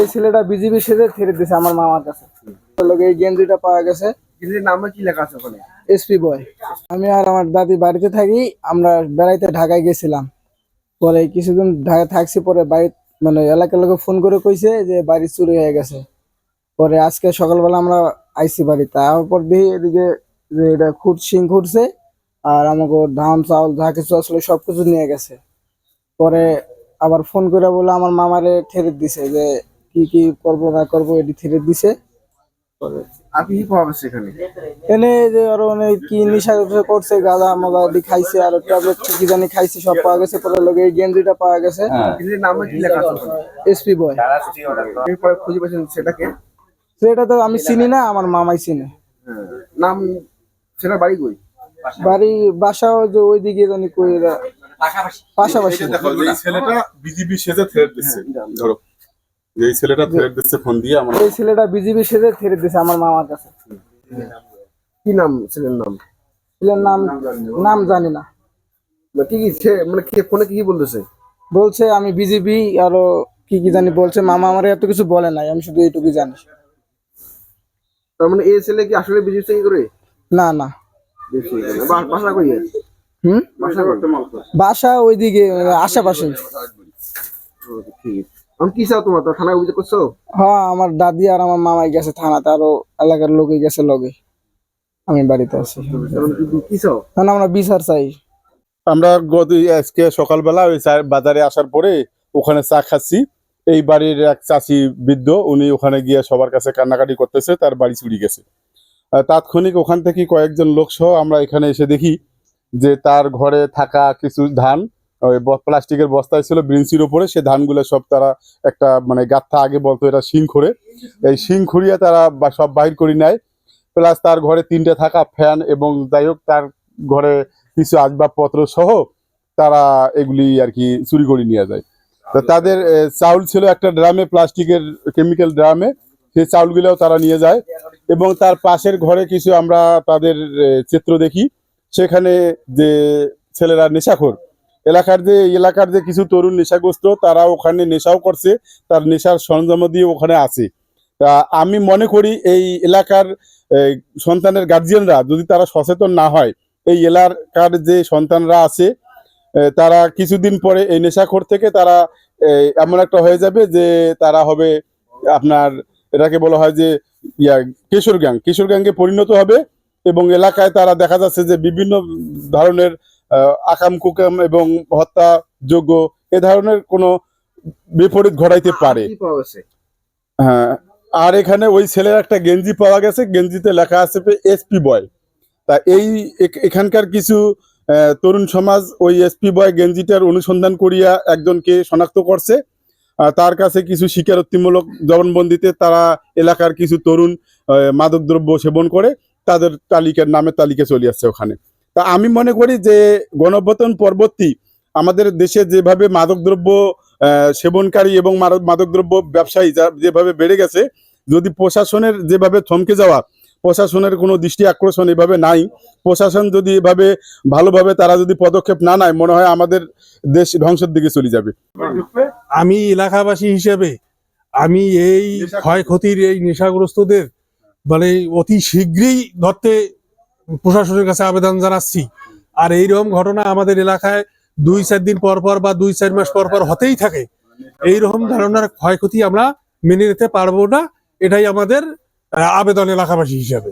এই ছেলেটা বিজিবি সেজে ছেড়ে দিছে আমার মামার কাছে। এই গেঞ্জিটা পাওয়া গেছে। কিন্তু নামে কি লেখা আছে ওখানে? এসপি বয় আমি আর আমার দাদি বাড়িতে থাকি আমরা বেড়াইতে ঢাকায় গেছিলাম। পরে কিছুদিন ঢাকা থাকছি পরে বাড়ি মানে এলাকার লোকে ফোন করে কইছে যে বাড়ি চুরি হয়ে গেছে। পরে আজকে সকালবেলা আমরা আইসি বাড়ি তারপর দেখি এদিকে যে এটা খুঁট সিং খুঁটছে আর আমাকে ধান চাউল যা কিছু আসলে সবকিছু নিয়ে গেছে। পরে আবার ফোন করে বলে আমার মামারে ঠেরে দিছে যে কি কি করব না করব এটি ঠেরে দিছে। পরে। আপনি কি পাওয়া গেছে এনে যে আরও অনেক কি নিশা করছে দি খাইছে আর ট্যাবলেট কি জানি খাইছে সব পাওয়া গেছে পরে লোক এই গেঞ্জিটা পাওয়া গেছে। কিন্তু নামে কি লেখা আছে। SP boy. এরপরে খুঁজে পেয়েছেন সেটাকে? সেটা তো আমি চিনি না আমার মামাই চিনে। হ্যাঁ। নাম সেটা বাড়ি কই? বাড়ি বাসাও যে ওইদিকে জানি কই এরা। পাশাপাশি। দেখো এই ছেলেটা বিজিবি সেজে থ্রেড দিচ্ছে। ধরো এই ছেলেটা থ্রেড দিচ্ছে ফোন দিয়ে আমরা এই ছেলেটা বিজিবি সেজে ছেড়ে দিছে আমার মামার কাছে। কি নাম ছেলের নাম? ছেলের নাম নাম জানি না। মানে কি কি সে- মানে কি ফোনে কি কি বলতেছে? বলছে আমি বিজিবি আরও কি কি জানি বলছে। মামা আমার এত কিছু বলে নাই আমি শুধু এইটুকুই জানি। তার মানে এই ছেলে কি আসলে বিজনেস থেকে করে? না না। বাসা কই হুম? বাসা ওইদিকে আশেপাশে। ও, ঠিক আছে। কি চাও তোমার? তো থানায় অভিযোগ করছ? হ্যাঁ আমার দাদি আর আমার মামাই গেছে থানাতে আরও এলাকার লোকই গেছে লগে। আমি বাড়িতে আছি। কি- কি চাও? না না, আমরা বিচার চাই। আমরা গত আজকে সকালবেলা ওই বাজারে আসার পরে ওখানে চা খাচ্ছি। এই বাড়ির এক চাচি বৃদ্ধ উনি ওখানে গিয়ে সবার কাছে কান্নাকাটি করতেছে তার বাড়ি চুরি গেছে। তাৎক্ষণিক ওখান থেকে কয়েকজন লোক সহ আমরা এখানে এসে দেখি যে তার ঘরে থাকা কিছু ধান ওই প্লাস্টিকের বস্তায় ছিল ব্রিন্সির উপরে, সে ধানগুলো সব তারা একটা মানে গাথা আগে বলতো এটা শিং খড়ে। এই শিং খুঁড়িয়ে তারা সব বাহির করে নেয়। প্লাস তার ঘরে তিনটে থাকা ফ্যান এবং যাই হোক, তার ঘরে কিছু আসবাবপত্র সহ তারা এগুলি আর কি চুরি করে নিয়ে যায়। তো তাদের চাউল ছিল একটা ড্রামে, প্লাস্টিকের কেমিক্যাল ড্রামে। সেই চাউলগুলোও তারা নিয়ে যায়। এবং তার পাশের ঘরে কিছু আমরা তাদের চিত্র দেখি। সেখানে যে ছেলেরা নেশাখোর এলাকার যে এলাকার যে কিছু তরুণ নেশাগ্রস্ত, তারা ওখানে নেশাও করছে, তার নেশার সরঞ্জাম দিয়ে ওখানে আছে। তা আমি মনে করি এই এলাকার সন্তানের গার্জিয়ানরা যদি তারা সচেতন না হয়, এই এলাকার যে সন্তানরা আছে তারা কিছুদিন পরে এই নেশাখোর থেকে তারা এমন একটা হয়ে যাবে যে তারা হবে আপনার, এটাকে বলা হয় যে, ইয়া, কিশোর গ্যাং কিশোর গ্যাংকে পরিণত হবে এবং এলাকায় তারা দেখা যাচ্ছে যে বিভিন্ন ধরনের আকাম কুকাম এবং হত্যা যোগ্য এ ধরনের কোনো বিপরীত ঘটাইতে পারে। হ্যাঁ আর এখানে ওই ছেলের একটা গেঞ্জি পাওয়া গেছে গেঞ্জিতে লেখা আছে এসপি বয়। তা এই এখানকার কিছু তরুণ সমাজ ওই এসপি বয় গেঞ্জিটার অনুসন্ধান করিয়া একজনকে শনাক্ত করছে। তার কাছে কিছু স্বীকারোক্তিমূলক জবানবন্দিতে তারা এলাকার কিছু তরুণ মাদকদ্রব্য সেবন করে তাদের তালিকার নামে তালিকা চলে আসছে ওখানে। তা আমি মনে করি যে গণঅভ্যুত্থান পরবর্তী আমাদের দেশে যেভাবে মাদকদ্রব্য সেবনকারী এবং মাদক- মাদকদ্রব্য ব্যবসায়ী যা যেভাবে বেড়ে গেছে যদি প্রশাসনের যেভাবে থমকে যাওয়া প্রশাসনের কোনো দৃষ্টি আকর্ষণ এভাবে নাই প্রশাসন যদি এভাবে ভালোভাবে তারা যদি পদক্ষেপ না নেয় মনে হয় আমাদের দেশ ধ্বংসের দিকে চলে যাবে। আমি এলাকাবাসী হিসেবে আমি এই ক্ষয়ক্ষতির এই নেশাগ্রস্তদের মানে অতি শীঘ্রই ধরতে প্রশাসনের কাছে আবেদন জানাচ্ছি। আর এইরকম ঘটনা আমাদের এলাকায় দুই চার দিন পর পর বা দুই চার মাস পর পর হতেই থাকে। এইরকম ধরনের ক্ষয়ক্ষতি আমরা মেনে নিতে পারব না। এটাই আমাদের আবেদন এলাকাবাসী হিসাবে।